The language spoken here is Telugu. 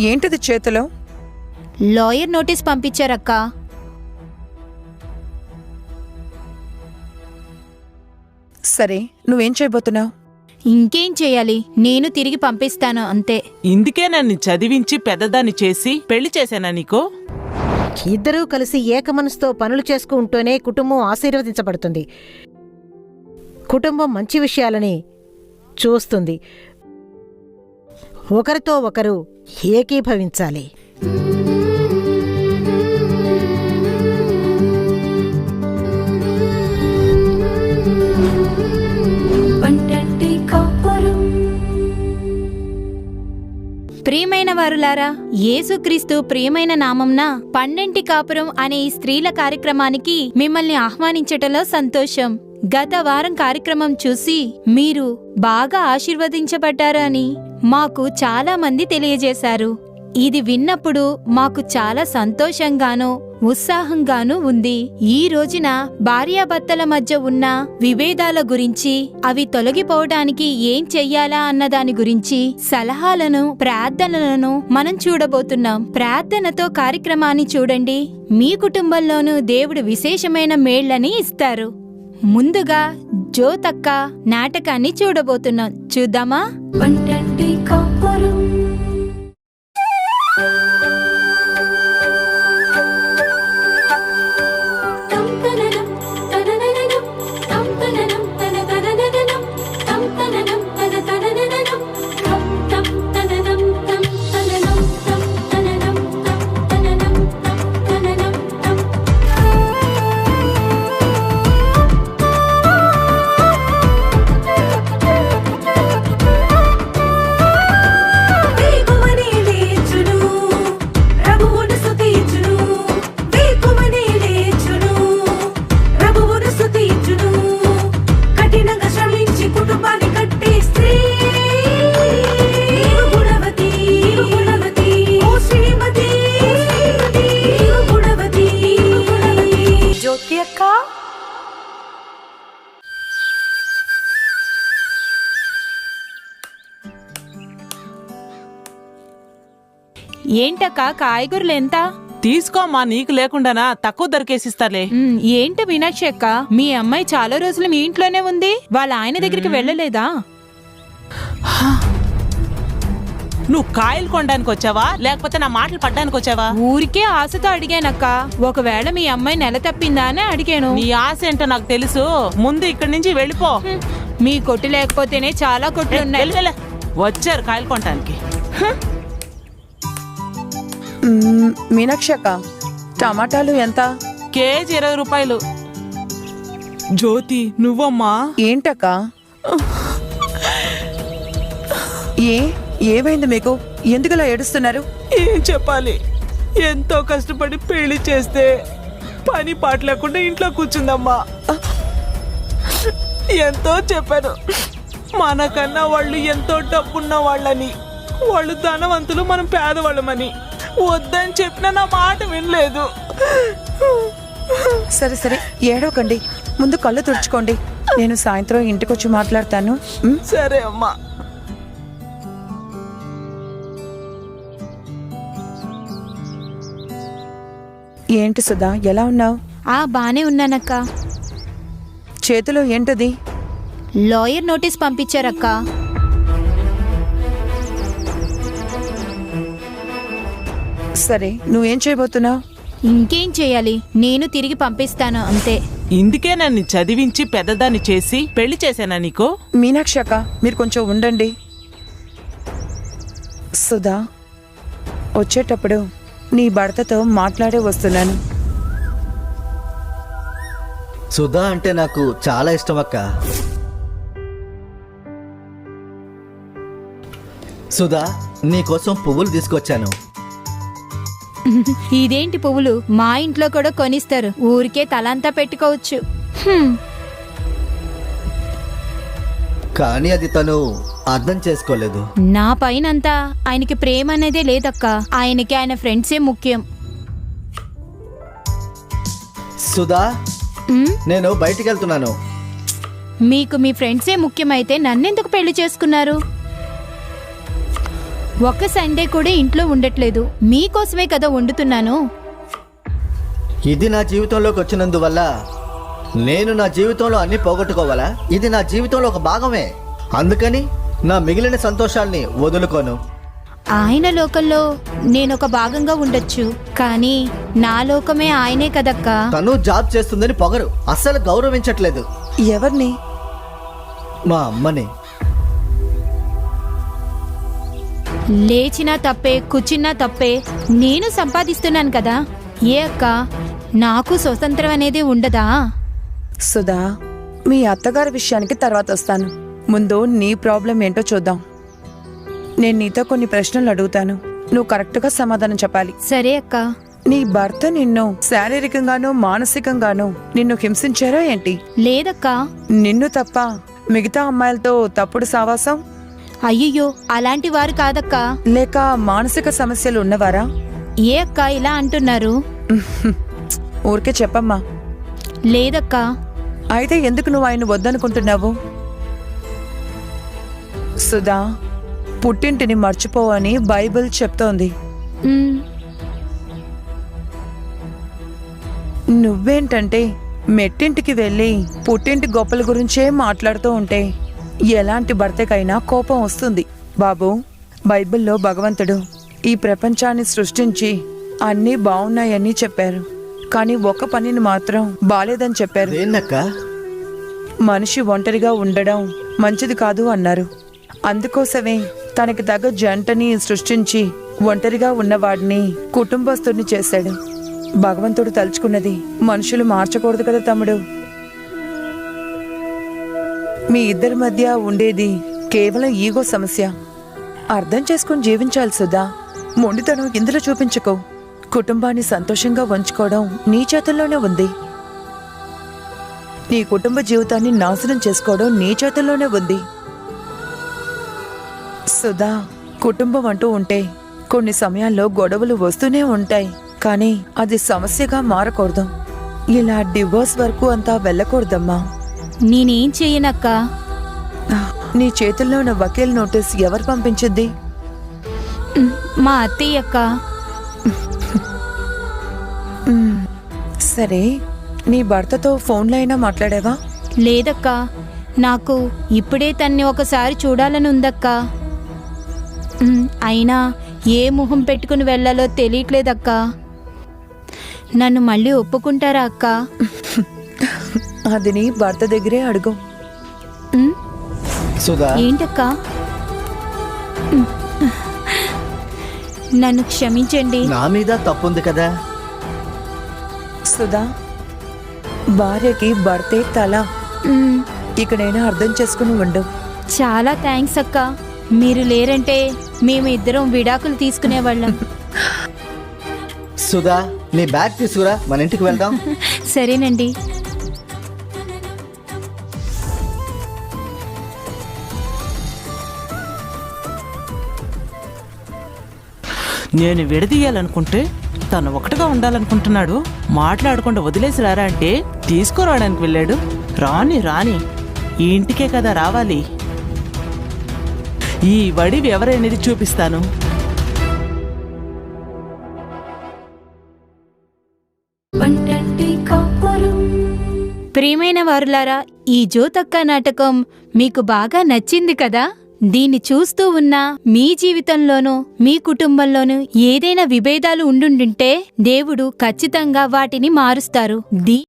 ఏంటిది చేతిలో? లాయర్ నోటీస్ పంపించారక్క. సరే నువ్వేం చేయబోతున్నావు? ఇంకేం చేయాలి? నేను తిరిగి పంపిస్తాను అంతే. ఇందుకే నన్ను చదివించి పెద్దదాన్ని చేసి పెళ్ళి చేశానా నీకు? ఇద్దరూ కలిసి ఏకమనసుతో పనులు చేసుకుంటూనే కుటుంబం ఆశీర్వదించబడుతుంది. కుటుంబం మంచి విషయాలని చూస్తుంది. ఒకరితో ఒకరు ఏకీభవించాలి. పండంటి కాపురం. ప్రియమైన వారులారా యేసుక్రీస్తు ప్రియమైన నామంన పన్నెంటి కాపురం అనే ఈ స్త్రీల కార్యక్రమానికి మిమ్మల్ని ఆహ్వానించటంలో సంతోషం. గత వారం కార్యక్రమం చూసి మీరు బాగా ఆశీర్వదించబడ్డారని మాకు చాలా మంది తెలియజేశారు. ఇది విన్నప్పుడు మాకు చాలా సంతోషంగానూ ఉత్సాహంగానూ ఉంది. ఈ రోజున భార్యాభర్తల మధ్య ఉన్న విభేదాల గురించి అవి తొలగిపోవడానికి ఏం చెయ్యాలా అన్నదాని గురించి సలహాలను ప్రార్థనలను మనం చూడబోతున్నాం. ప్రార్థనతో కార్యక్రమాన్ని చూడండి. మీ కుటుంబంలోనూ దేవుడు విశేషమైన మేళ్ళని ఇస్తారు. ముందుగా జోతక్క నాటకాన్ని చూడబోతున్నాం. చూద్దామా? ఏంటక్క? కాయగూరలు ఎంత తీసుకోమ్మా నీకు లేకుండానా తక్కువ ధరకేసిస్తాలే ఏంటి మీనాక్షి అక్క? మీ అమ్మాయి చాలా రోజులు మీ ఇంట్లోనే ఉంది. వాళ్ళ ఆయన దగ్గరికి వెళ్ళలేదా? నువ్వు కాయలు కొనడానికి వచ్చావా? లేకపోతే నా మాటలు పడ్డానికి వచ్చావా? ఊరికే ఆశతో అడిగానక్క. ఒకవేళ మీ అమ్మాయి నెల తప్పిందా అని అడిగాను. నీ ఆశ ఏంటో నాకు తెలుసు. ముందు ఇక్కడి నుంచి వెళ్ళిపో. హ్మ్, మీ కొట్టు లేకపోతేనే చాలా కొట్లు ఉన్నాయి వెళ్ళు. వచ్చారు కాయలు కొనడానికి మ్మ్, మీనాక్షి అక్క టమాటాలు ఎంత? కేజీ ఇరవై రూపాయలు. జ్యోతి నువ్వమ్మా? ఏంటక్క? ఏ ఏమైంది మీకు? ఎందుకలా ఏడుస్తున్నారు? ఏం చెప్పాలి? ఎంతో కష్టపడి పెళ్ళి చేస్తే పని పాట లేకుండా ఇంట్లో కూర్చుందమ్మా. ఎంతో చెప్పాను. మనకన్నా వాళ్ళు ఎంతో డబ్బున్న వాళ్ళని. వాళ్ళు ధనవంతులు మనం పేదవాళ్ళమని. వద్దని చెప్పినా నా మాట వినలేదు. సరే సరే ఏడవకండి. ముందు కళ్ళు తుడుచుకోండి. నేను సాయంత్రం ఇంటికొచ్చి మాట్లాడతాను. సరే అమ్మా. ఏంటి సుధా ఎలా ఉన్నావు? ఆ బానే ఉన్నానక్క. చేతిలో ఏంటది? లాయర్ నోటీస్ పంపించారక్క. సరే నువ్వేం చేయబోతున్నావు? ఇంకేం చేయాలి? నేను తిరిగి పంపిస్తాను అంతే. ఇందుకే నన్ను చదివించి పెద్దదాన్ని చేసి పెళ్ళి చేశానా నీకు? మీనాక్షి అక్క మీరు కొంచెం ఉండండి. సుధా వచ్చేటప్పుడు నీ భర్తతో మాట్లాడే వస్తున్నాను. సుధా అంటే నాకు చాలా ఇష్టం అక్క. సుధా నీకోసం పువ్వులు తీసుకొచ్చాను. ఇదేంటి పువ్వులు? మా ఇంట్లో కూడా కొనిస్తారు. ఊరికే తలంతా పెట్టుకోవచ్చు. కానీ అది తను అర్థం చేసుకోలేదు. నా పైనంతా ఆయనకి ప్రేమ అనేదే లేదక్క. ఆయనకి ఆయన ఫ్రెండ్సే ముఖ్యం. సుధా నేను బయటికి వెళ్తున్నాను మీకు మీ ఫ్రెండ్సే ముఖ్యమైతే నన్నెందుకు పెళ్ళి చేసుకున్నారు? ఒక సండే కూడా ఇంట్లో ఉండట్లేదు. మీకోసమే కదా వండుతున్నాను. ఇది నా జీవితంలోకి వచ్చినందువల్ల నేను నా జీవితంలో అన్ని పోగొట్టుకోవాలా? ఇది నా జీవితంలో ఒక భాగమే. అందుకని నా మిగిలిన సంతోషాల్ని వదులుకోను. ఆయన లోకంలో నేనొక భాగంగా ఉండొచ్చు కానీ నా లోకమే ఆయనే కదక్కా? తను జాబ్ చేస్తుందని పొగరు. అస్సలు గౌరవించట్లేదు. ఎవరిని? మా అమ్మని. లేచినా తప్పే కూర్చున్నా తప్పే నేను సంపాదిస్తున్నాను కదా. ఏ అక్క నాకు స్వతంత్రం అనేది ఉండదా? సుధా మీ అత్తగారి విషయానికి తర్వాత వస్తాను. ముందు నీ ప్రాబ్లం ఏంటో చూద్దాం. నేను నీతో కొన్ని ప్రశ్నలు అడుగుతాను. నువ్వు కరెక్ట్గా సమాధానం చెప్పాలి. సరే అక్క. నీ భర్త నిన్ను శారీరకంగానూ మానసికంగానూ నిన్ను హింసించారా ఏంటి? లేదక్క. నిన్ను తప్ప మిగతా అమ్మాయిలతో తప్పుడు సావాసం? అయ్యయ్యో అలాంటి వారు కాదక్క. లేక మానసిక సమస్యలు ఉన్నవారా? ఏ అక్క ఇలా అంటున్నారు? ఊరికే చెప్పమ్మా. లేదక్క. అయితే ఎందుకు నువ్వు ఆయన వద్దనుకుంటున్నావు? సుధా పుట్టింటిని మర్చిపోవని బైబిల్ చెప్తోంది. ఉమ్, నువ్వేంటంటే మెట్టింటికి వెళ్ళి పుట్టింటి గొప్పల గురించే మాట్లాడుతూ ఉంటే ఎలాంటి భర్తకైనా కోపం వస్తుంది. బాబు బైబిల్లో భగవంతుడు ఈ ప్రపంచాన్ని సృష్టించి అన్నీ బాగున్నాయని చెప్పారు. కానీ ఒక పనిని మాత్రం బాలేదని చెప్పారు. మనిషి ఒంటరిగా ఉండడం మంచిది కాదు అన్నారు. అందుకోసమే తనకి తగ్గ జంటని సృష్టించి ఒంటరిగా ఉన్నవాడిని కుటుంబస్తుడిని చేశాడు. భగవంతుడు తలుచుకున్నది మనుషులు మార్చకూడదు కదా తమ్ముడు. మీ ఇద్దరి మధ్య ఉండేది కేవలం ఈగో సమస్య. అర్థం చేసుకుని జీవించాలి సుధా. మొండితనం ఇందులో చూపించుకో. కుటుంబాన్ని సంతోషంగా ఉంచుకోవడం నీ చేతుల్లోనే ఉంది. నీ కుటుంబ జీవితాన్ని నాశనం చేసుకోవడం నీ చేతుల్లోనే ఉంది. సుధా కుటుంబం అంటూ ఉంటే కొన్ని సమయాల్లో గొడవలు వస్తూనే ఉంటాయి. కానీ అది సమస్యగా మారకూడదు. ఇలా డివోర్స్ వరకు అంతా వెళ్ళకూడదమ్మా. నేనేం చెయ్యనక్క నీ చేతుల్లో ఉన్న వకీల్ నోటీస్ ఎవరు పంపించింది మా అత్తయ్య అక్క. మ్మ్. సరే నీ భర్తతో ఫోన్లో అయినా మాట్లాడావా? లేదక్క. నాకు ఇప్పుడే తన్ని ఒకసారి చూడాలని ఉందక్క. అయినా ఏ మొహం పెట్టుకుని వెళ్ళాలో తెలియట్లేదక్క. నన్ను మళ్ళీ ఒప్పుకుంటారా అక్క? అది నీ భర్త దగ్గరే అడుగు. సుధా. ఏంటక్క? నన్ను క్షమించండి. నా మీద తప్పుంది కదా? సుధా భార్యకి భర్తే తల. ఇకనైనా అర్థం చేసుకుని ఉండు. చాలా థ్యాంక్స్ అక్క. మీరు లేరంటే మేము ఇద్దరం విడాకులు తీసుకునేవాళ్ళం సుధా నీ బ్యాగ్ తీసుకురా. మన ఇంటికి వెళ్దాం. సరేనండి. నేను విడదీయాలనుకుంటే తను ఒకటిగా ఉండాలనుకుంటున్నాడు. మాట్లాడకుండా వదిలేసి రారా అంటే తీసుకురావడానికి వెళ్ళాడు. రాని రాని ఈ ఇంటికే కదా రావాలి. ఈ వడివి ఎవరనేది చూపిస్తాను. ప్రియమైన వారులారా ఈ జ్యోతక్క నాటకం మీకు బాగా నచ్చింది కదా? దీన్ని చూస్తూ ఉన్న మీ జీవితంలోనూ మీ కుటుంబంలోనూ ఏదైనా విభేదాలు ఉండుంటే దేవుడు ఖచ్చితంగా వాటిని మారుస్తారు. దీ